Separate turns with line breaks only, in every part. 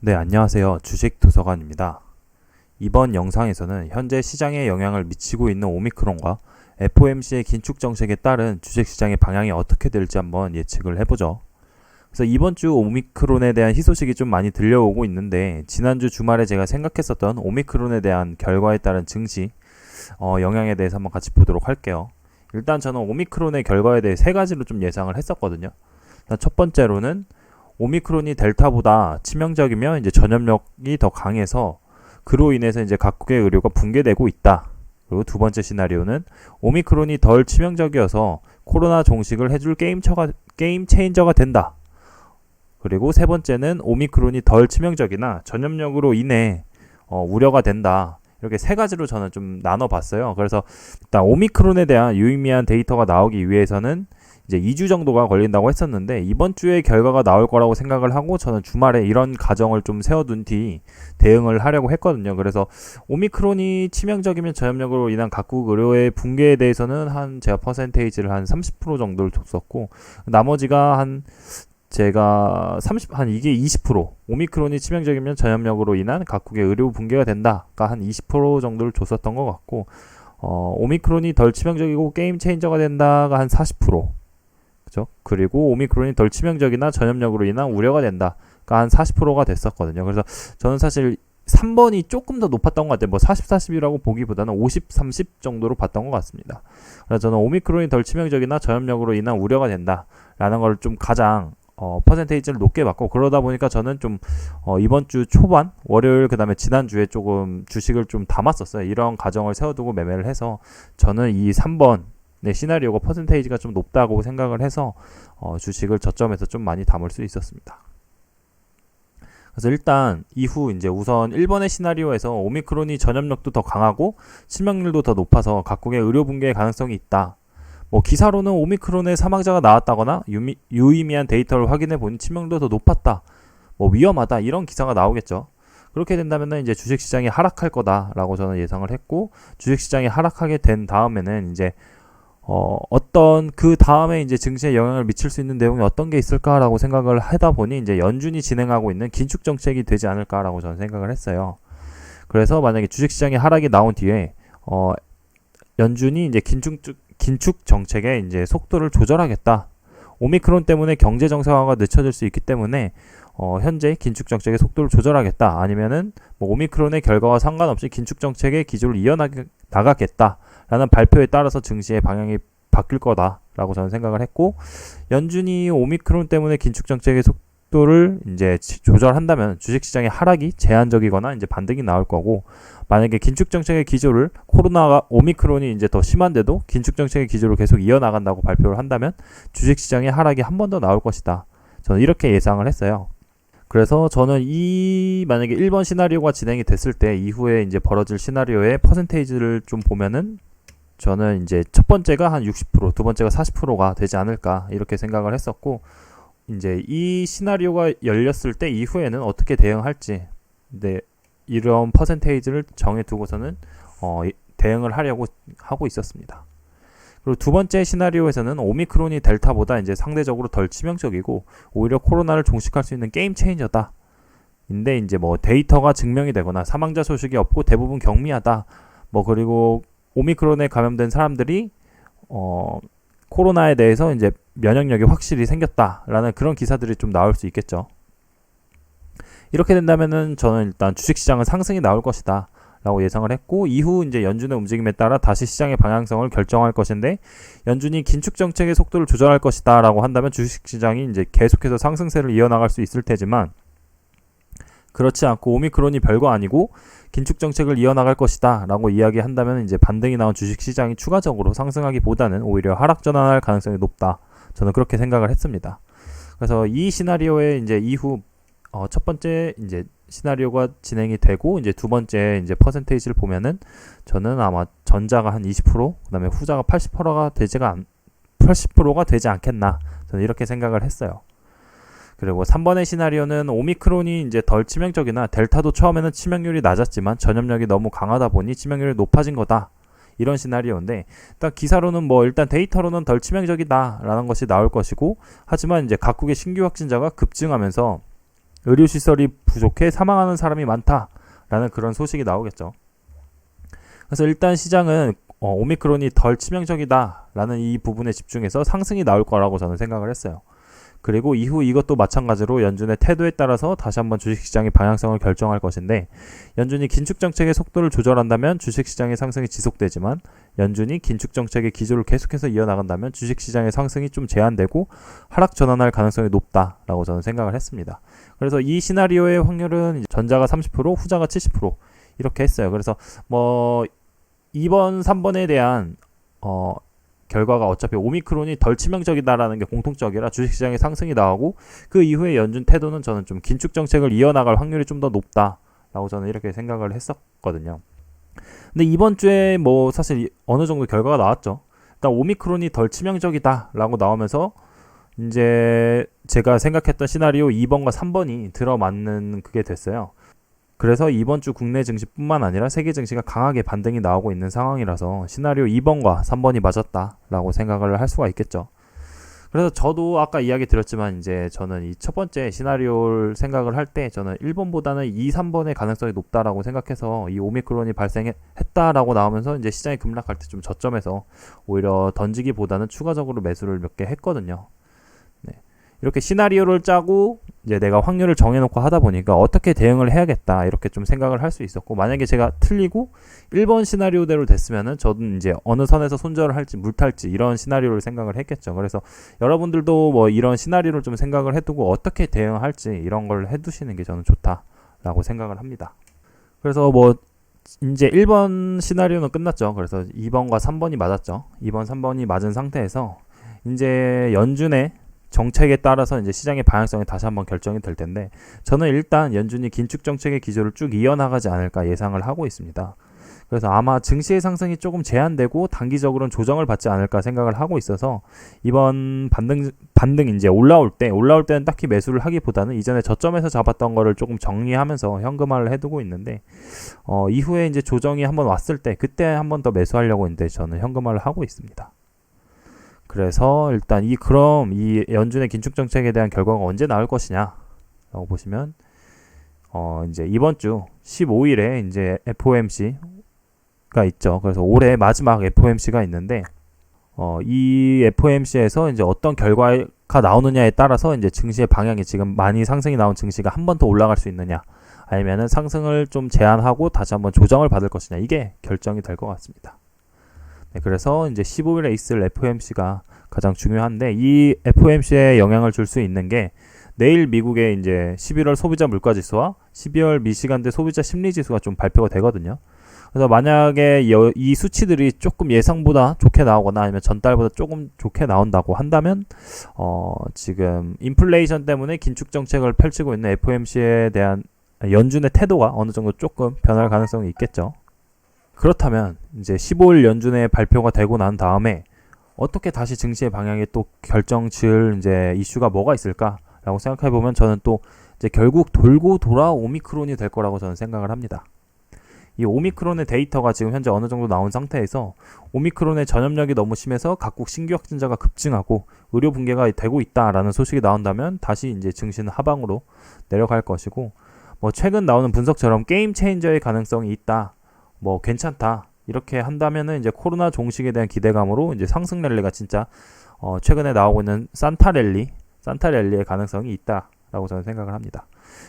네, 안녕하세요. 주식 도서관입니다. 이번 영상에서는 현재 시장에 영향을 미치고 있는 오미크론과 FOMC의 긴축 정책에 따른 주식 시장의 방향이 어떻게 될지 한번 예측을 해보죠. 그래서 이번 주 오미크론에 대한 희소식이 좀 많이 들려오고 있는데 지난주 주말에 제가 생각했었던 오미크론에 대한 결과에 따른 증시 어, 영향에 대해서 한번 같이 보도록 할게요. 일단 저는 오미크론의 결과에 대해 세 가지로 좀 예상을 했었거든요. 첫 번째로는 오미크론이 델타보다 치명적이며 이제 전염력이 더 강해서 그로 인해서 이제 각국의 의료가 붕괴되고 있다. 그리고 두 번째 시나리오는 오미크론이 덜 치명적이어서 코로나 종식을 해줄 게임처가, 게임 체인저가 된다. 그리고 세 번째는 오미크론이 덜 치명적이나 전염력으로 인해 어, 우려가 된다. 이렇게 세 가지로 저는 좀 나눠봤어요. 그래서 일단 오미크론에 대한 유의미한 데이터가 나오기 위해서는 이제 2주 정도가 걸린다고 했었는데 이번 주에 결과가 나올 거라고 생각을 하고 저는 주말에 이런 가정을 좀 세워둔 뒤 대응을 하려고 했거든요. 그래서 오미크론이 치명적이면 전염력으로 인한 각국 의료의 붕괴에 대해서는 한 제가 퍼센테이지를 한 30% 정도를 줬었고 나머지가 한 제가 30, 한 이게 20% 오미크론이 치명적이면 전염력으로 인한 각국의 의료 붕괴가 된다가 한 20% 정도를 줬었던 것 같고 어, 오미크론이 덜 치명적이고 게임 체인저가 된다가 한 40%. 그죠? 그리고 오미크론이 덜 치명적이나 전염력으로 인한 우려가 된다가 한 40%가 됐었거든요. 그래서 저는 사실 3번이 조금 더 높았던 것 같아요. 뭐 40, 40이라고 보기보다는 50, 30 정도로 봤던 것 같습니다. 그래서 저는 오미크론이 덜 치명적이나 전염력으로 인한 우려가 된다라는 걸 좀 가장 어, 퍼센테이지를 높게 받고 그러다 보니까 저는 좀 어, 이번 주 초반 월요일 그다음에 지난 주에 조금 주식을 좀 담았었어요. 이런 가정을 세워두고 매매를 해서 저는 이 3번 네, 시나리오가 퍼센테이지가 좀 높다고 생각을 해서 어, 주식을 저점에서 좀 많이 담을 수 있었습니다. 그래서 일단 이후 이제 우선 1번의 시나리오에서 오미크론이 전염력도 더 강하고 치명률도 더 높아서 각국의 의료 붕괴의 가능성이 있다. 뭐 기사로는 오미크론의 사망자가 나왔다거나 유미, 유의미한 데이터를 확인해 보니 치명률도 더 높았다. 뭐 위험하다 이런 기사가 나오겠죠. 그렇게 된다면 이제 주식 시장이 하락할 거다라고 저는 예상을 했고 주식 시장이 하락하게 된 다음에는 이제 어, 어떤 그 다음에 이제 증시에 영향을 미칠 수 있는 내용이 어떤 게 있을까라고 생각을 하다 보니 이제 연준이 진행하고 있는 긴축 정책이 되지 않을까라고 저는 생각을 했어요. 그래서 만약에 주식 시장이 하락이 나온 뒤에 어, 연준이 이제 긴축 긴축 정책의 이제 속도를 조절하겠다. 오미크론 때문에 경제 정상화가 늦춰질 수 있기 때문에 어, 현재 긴축 정책의 속도를 조절하겠다. 아니면은 뭐 오미크론의 결과와 상관없이 긴축 정책의 기조를 이어나가겠다라는 발표에 따라서 증시의 방향이 바뀔 거다라고 저는 생각을 했고 연준이 오미크론 때문에 긴축 정책의 속 도를 이제 조절한다면 주식 시장의 하락이 제한적이거나 이제 반등이 나올 거고 만약에 긴축 정책의 기조를 코로나가 오미크론이 이제 더 심한데도 긴축 정책의 기조를 계속 이어나간다고 발표를 한다면 주식 시장의 하락이 한 번 더 나올 것이다. 저는 이렇게 예상을 했어요. 그래서 저는 이 만약에 1번 시나리오가 진행이 됐을 때 이후에 이제 벌어질 시나리오의 퍼센테이지를 좀 보면은 저는 이제 첫 번째가 한 60%, 두 번째가 40%가 되지 않을까 이렇게 생각을 했었고 이제 이 시나리오가 열렸을 때 이후에는 어떻게 대응할지 네, 이런 퍼센테이지를 정해 두고서는 어, 대응을 하려고 하고 있었습니다. 그리고 두 번째 시나리오에서는 오미크론이 델타보다 이제 상대적으로 덜 치명적이고 오히려 코로나를 종식할 수 있는 게임 체인저다. 인데 이제 뭐 데이터가 증명이 되거나 사망자 소식이 없고 대부분 경미하다. 뭐 그리고 오미크론에 감염된 사람들이 어 코로나에 대해서 이제 면역력이 확실히 생겼다라는 그런 기사들이 좀 나올 수 있겠죠. 이렇게 된다면은 저는 일단 주식시장은 상승이 나올 것이다. 라고 예상을 했고 이후 이제 연준의 움직임에 따라 다시 시장의 방향성을 결정할 것인데 연준이 긴축 정책의 속도를 조절할 것이다라고 한다면 주식 시장이 이제 계속해서 상승세를 이어나갈 수 있을 테지만 그렇지 않고 오미크론이 별거 아니고 긴축 정책을 이어나갈 것이다 라고 이야기한다면 이제 반등이 나온 주식 시장이 추가적으로 상승하기보다는 오히려 하락 전환할 가능성이 높다. 저는 그렇게 생각을 했습니다. 그래서 이 시나리오에 이제 이후 어, 첫 번째 이제 시나리오가 진행이 되고 이제 두 번째 이제 퍼센테이지를 보면은 저는 아마 전자가 한 20% 그다음에 후자가 80%가 되지가 않 80%가 되지 않겠나 저는 이렇게 생각을 했어요. 그리고 3번의 시나리오는 오미크론이 이제 덜 치명적이나 델타도 처음에는 치명률이 낮았지만 전염력이 너무 강하다 보니 치명률이 높아진 거다. 이런 시나리오인데 일단 기사로는 뭐 일단 데이터로는 덜 치명적이다라는 것이 나올 것이고 하지만 이제 각국의 신규 확진자가 급증하면서 의료 시설이 부족해 사망하는 사람이 많다라는 그런 소식이 나오겠죠. 그래서 일단 시장은 어, 오미크론이 덜 치명적이다라는 이 부분에 집중해서 상승이 나올 거라고 저는 생각을 했어요. 그리고 이후 이것도 마찬가지로 연준의 태도에 따라서 다시 한번 주식시장의 방향성을 결정할 것인데 연준이 긴축 정책의 속도를 조절한다면 주식시장의 상승이 지속되지만 연준이 긴축 정책의 기조를 계속해서 이어나간다면 주식시장의 상승이 좀 제한되고 하락 전환할 가능성이 높다라고 저는 생각을 했습니다. 그래서 이 시나리오의 확률은 전자가 30% 후자가 70% 이렇게 했어요. 그래서 뭐 2번, 3번에 대한 어, 결과가 어차피 오미크론이 덜 치명적이다라는 게 공통적이라 주식시장의 상승이 나오고 그 이후에 연준 태도는 저는 좀 긴축 정책을 이어나갈 확률이 좀 더 높다라고 저는 이렇게 생각을 했었거든요. 근데 이번 주에 뭐 사실 어느 정도 결과가 나왔죠. 일단 오미크론이 덜 치명적이다라고 나오면서 이제 제가 생각했던 시나리오 2번과 3번이 들어맞는 그게 됐어요. 그래서 이번 주 국내 증시뿐만 아니라 세계 증시가 강하게 반등이 나오고 있는 상황이라서 시나리오 2번과 3번이 맞았다라고 생각을 할 수가 있겠죠. 그래서 저도 아까 이야기 드렸지만 이제 저는 이 첫 번째 시나리오를 생각을 할 때 저는 1번보다는 2, 3번의 가능성이 높다라고 생각해서 이 오미크론이 발생했다라고 나오면서 이제 시장이 급락할 때 좀 저점에서 오히려 던지기보다는 추가적으로 매수를 몇 개 했거든요. 이렇게 시나리오를 짜고 이제 내가 확률을 정해놓고 하다 보니까 어떻게 대응을 해야겠다 이렇게 좀 생각을 할 수 있었고 만약에 제가 틀리고 1번 시나리오대로 됐으면은 저는 이제 어느 선에서 손절을 할지 물탈지 이런 시나리오를 생각을 했겠죠. 그래서 여러분들도 뭐 이런 시나리오를 좀 생각을 해두고 어떻게 대응할지 이런 걸 해두시는 게 저는 좋다라고 생각을 합니다. 그래서 뭐 이제 1번 시나리오는 끝났죠. 그래서 2번과 3번이 맞았죠. 2번, 3번이 맞은 상태에서 이제 연준의 정책에 따라서 이제 시장의 방향성이 다시 한번 결정이 될 텐데 저는 일단 연준이 긴축 정책의 기조를 쭉 이어나가지 않을까 예상을 하고 있습니다. 그래서 아마 증시의 상승이 조금 제한되고 단기적으로는 조정을 받지 않을까 생각을 하고 있어서 이번 반등 반등 이제 올라올 때 올라올 때는 딱히 매수를 하기보다는 이전에 저점에서 잡았던 거를 조금 정리하면서 현금화를 해두고 있는데 어, 이후에 이제 조정이 한번 왔을 때 그때 한번 더 매수하려고 있는데 저는 현금화를 하고 있습니다. 그래서 일단 이 그럼 이 연준의 긴축 정책에 대한 결과가 언제 나올 것이냐라고 보시면 어 이제 이번 주 15일에 이제 FOMC가 있죠. 그래서 올해 마지막 FOMC가 있는데 어 이 FOMC에서 이제 어떤 결과가 나오느냐에 따라서 이제 증시의 방향이 지금 많이 상승이 나온 증시가 한 번 더 올라갈 수 있느냐 아니면은 상승을 좀 제한하고 다시 한번 조정을 받을 것이냐 이게 결정이 될 것 같습니다. 네, 그래서 이제 15일에 있을 FOMC가 가장 중요한데 이 FOMC에 영향을 줄 수 있는 게 내일 미국의 이제 11월 소비자 물가 지수와 12월 미시간대 소비자 심리 지수가 좀 발표가 되거든요. 그래서 만약에 이 수치들이 조금 예상보다 좋게 나오거나 아니면 전달보다 조금 좋게 나온다고 한다면 어 지금 인플레이션 때문에 긴축 정책을 펼치고 있는 FOMC에 대한 연준의 태도가 어느 정도 조금 변할 가능성이 있겠죠. 그렇다면 이제 15일 연준의 발표가 되고 난 다음에 어떻게 다시 증시의 방향에 또 결정 지을 이제 이슈가 뭐가 있을까라고 생각해 보면 저는 또 이제 결국 돌고 돌아 오미크론이 될 거라고 저는 생각을 합니다. 이 오미크론의 데이터가 지금 현재 어느 정도 나온 상태에서 오미크론의 전염력이 너무 심해서 각국 신규 확진자가 급증하고 의료 붕괴가 되고 있다라는 소식이 나온다면 다시 이제 증시는 하방으로 내려갈 것이고 뭐 최근 나오는 분석처럼 게임 체인저의 가능성이 있다. 뭐 괜찮다 이렇게 한다면은 이제 코로나 종식에 대한 기대감으로 이제 상승 랠리가 진짜 어 최근에 나오고 있는 산타 랠리, 산타 랠리의 가능성이 있다라고 저는 생각을 합니다.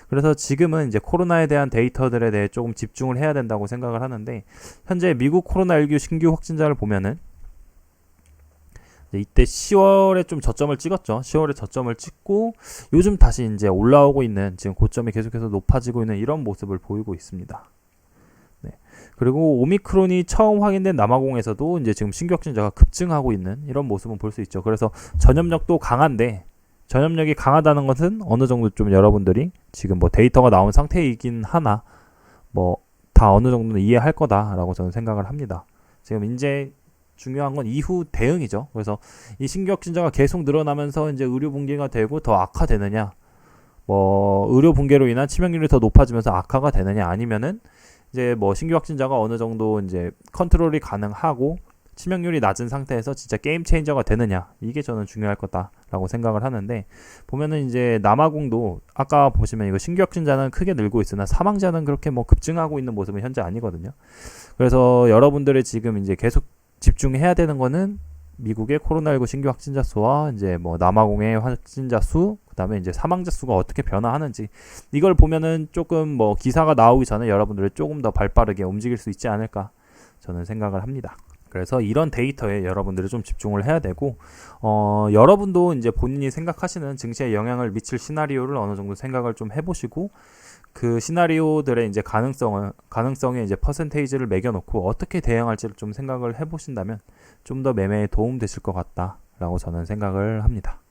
그래서 지금은 이제 코로나에 대한 데이터들에 대해 조금 집중을 해야 된다고 생각을 하는데 현재 미국 코로나19 신규 확진자를 보면은 이때 10월에 좀 저점을 찍었죠. 10월에 저점을 찍고 요즘 다시 이제 올라오고 있는 지금 고점이 계속해서 높아지고 있는 이런 모습을 보이고 있습니다. 그리고 오미크론이 처음 확인된 남아공에서도 이제 지금 신규 확진자가 급증하고 있는 이런 모습은 볼 수 있죠. 그래서 전염력도 강한데 전염력이 강하다는 것은 어느 정도 좀 여러분들이 지금 뭐 데이터가 나온 상태이긴 하나 뭐 다 어느 정도는 이해할 거다라고 저는 생각을 합니다. 지금 이제 중요한 건 이후 대응이죠. 그래서 이 신규 확진자가 계속 늘어나면서 이제 의료 붕괴가 되고 더 악화되느냐, 뭐 의료 붕괴로 인한 치명률이 더 높아지면서 악화가 되느냐 아니면은 이제 뭐 신규 확진자가 어느 정도 이제 컨트롤이 가능하고 치명률이 낮은 상태에서 진짜 게임 체인저가 되느냐 이게 저는 중요할 거다라고 생각을 하는데 보면은 이제 남아공도 아까 보시면 이거 신규 확진자는 크게 늘고 있으나 사망자는 그렇게 뭐 급증하고 있는 모습은 현재 아니거든요. 그래서 여러분들이 지금 이제 계속 집중해야 되는 거는 미국의 코로나19 신규 확진자 수와 이제 뭐 남아공의 확진자 수, 그다음에 이제 사망자 수가 어떻게 변화하는지 이걸 보면은 조금 뭐 기사가 나오기 전에 여러분들을 조금 더 발빠르게 움직일 수 있지 않을까 저는 생각을 합니다. 그래서 이런 데이터에 여러분들이 좀 집중을 해야 되고 어 여러분도 이제 본인이 생각하시는 증시에 영향을 미칠 시나리오를 어느 정도 생각을 좀 해보시고 그 시나리오들의 이제 가능성을 가능성에 이제 퍼센테이지를 매겨놓고 어떻게 대응할지를 좀 생각을 해보신다면 좀 더 매매에 도움 되실 것 같다라고 저는 생각을 합니다.